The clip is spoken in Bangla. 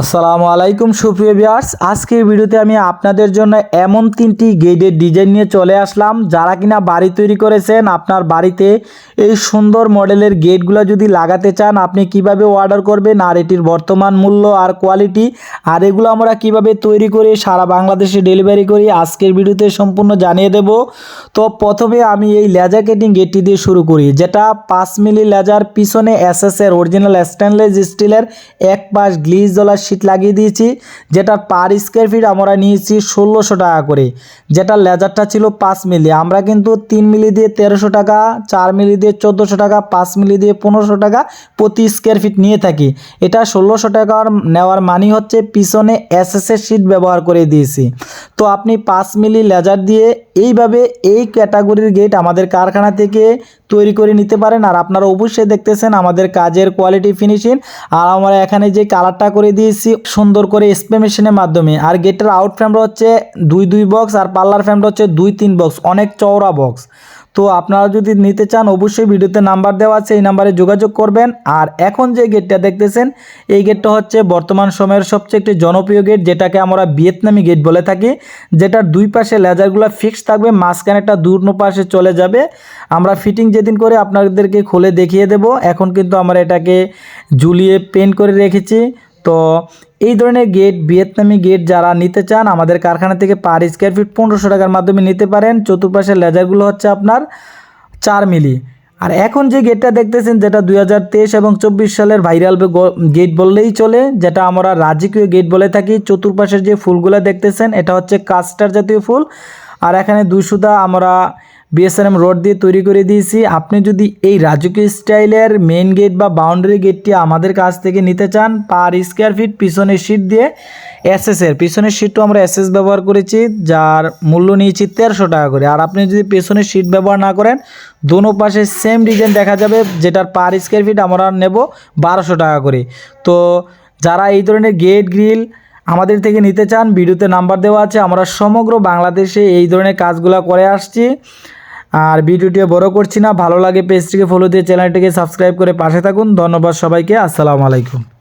আসসালামু আলাইকুম, সুপ্রিয় ভিউয়ার্স। আজকের ভিডিওতে আমি আপনাদের জন্য এমন তিনটি গেটের ডিজাইন নিয়ে চলে আসলাম। যারা কিনা বাড়ি তৈরি করেছেন, আপনার বাড়িতে এই সুন্দর মডেলের গেটগুলো যদি লাগাতে চান, আপনি কীভাবে অর্ডার করবেন, আর এটির বর্তমান মূল্য আর কোয়ালিটি আর এগুলো আমরা কীভাবে তৈরি করে, সারা বাংলাদেশে ডেলিভারি করি, আজকের ভিডিওতে সম্পূর্ণ জানিয়ে দেব। তো প্রথমে আমি এই লেজার কেটিং গেটটি দিয়ে শুরু করি, যেটা পাঁচ মিলি লেজার পিছনে এসএসের অরিজিনাল স্টেনলেস স্টিলের এক পাশ গ্লিজ জলার শিট লাগিয়ে দিয়েছি, যেটা পার স্কোয়ার ফিট আমরা নিয়েছি ষোলোশো টাকা করে। যেটা লেজারটা ছিল পাঁচ মিলি। আমরা কিন্তু তিন মিলি দিয়ে তেরোশো টাকা, চার মিলি দিয়ে চোদ্দোশো টাকা, পাঁচ মিলি দিয়ে পনেরোশো টাকা প্রতি স্কোয়ার ফিট নিয়ে থাকি। এটা ষোলোশো টাকার নেওয়ার মানি হচ্ছে পিছনে এসএসের শিট ব্যবহার করে দিয়েছি। তো আপনি পাঁচ মিলি লেজার দিয়ে এইভাবে এই ক্যাটাগরির গেট আমাদের কারখানা থেকে তৈরি করে নিতে পারেন। আর আপনারা অবশ্যই দেখতেছেন আমাদের কাজের কোয়ালিটি ফিনিশিং আর আমরা এখানে যে কালারটা করে দিয়েছি, সুন্দর করে স্প্রে মেশিনের মাধ্যমে। আর গেটের আউট ফ্রেমটা হচ্ছে দুই দুই বক্স আর পাল্লার ফ্রেমটা হচ্ছে দুই তিন বক্স অনেক চওড়া বক্স তো আপনারা যদি নিতে চান, অবশ্যই ভিডিওতে নাম্বার দেওয়া আছে, এই নাম্বারে যোগাযোগ করবেন। আর এখন যে গেটটা দেখতেছেন, এই গেটটা হচ্ছে বর্তমান সময়ের সবচেয়ে একটি জনপ্রিয় গেট, যেটাকে আমরা ভিয়েতনামি গেট বলে থাকি, যেটার দুই পাশে লেজারগুলো ফিক্স থাকবে, মাঝখানে একটা দূর পাশে চলে যাবে। আমরা ফিটিং যেদিন করে, আপনাদেরকে খুলে দেখিয়ে দেব। এখন কিন্তু আমরা এটাকে ঝুলিয়ে পেন্ট করে রেখেছি। তো এই ধরনের গেট ভিয়েতনামি গেট যারা নিতে চান, আমাদের কারখানা থেকে পার স্কোয়ার ফিট পনেরোশো টাকার মাধ্যমে নিতে পারেন। চতুর্পাশের লেজারগুলো হচ্ছে আপনার চার মিলি। আর এখন যে গেটটা দেখতেছেন, যেটা দুই হাজার তেইশ এবং চব্বিশ সালের ভাইরাল গেট বললেই চলে, যেটা আমরা রাজকীয় গেট বলে থাকি। চতুর্পাশের যে ফুলগুলো দেখতেছেন, এটা হচ্ছে কাস্টার জাতীয় ফুল। আর এখানে দুইশুদা আমরা বিএসআরএম রোড দিয়ে তৈরি করে দিয়েছি। আপনি যদি এই রাজকীয় স্টাইলের মেন গেট বা বাউন্ডারি গেটটি আমাদের কাছ থেকে নিতে চান পার স্কোয়ার ফিট পিছনের সিট দিয়ে এসএসের পিছনের সিটও আমরা এসএস ব্যবহার করেছি, যার মূল্য নিয়েছি তেরোশো টাকা করে। আর আপনি যদি পেছনের সিট ব্যবহার না করেন, দোনো পাশে সেম ডিজাইন দেখা যাবে, যেটার পার স্কোয়ার ফিট আমরা নেব বারোশো টাকা করে। তো যারা এই ধরনের গেট গ্রিল আমাদের থেকে নিতে চান, ভিডিওতে নাম্বার দেওয়া আছে, আমরা সমগ্র বাংলাদেশে এই ধরনের কাজগুলো করে আসছি। আর ভিডিওটিও বড় করছি না, ভালো লাগে পেজটিকে ফলো দিয়ে চ্যানেলটিকে সাবস্ক্রাইব করে পাশে থাকুন। ধন্যবাদ সবাইকে, আসসালামু আলাইকুম।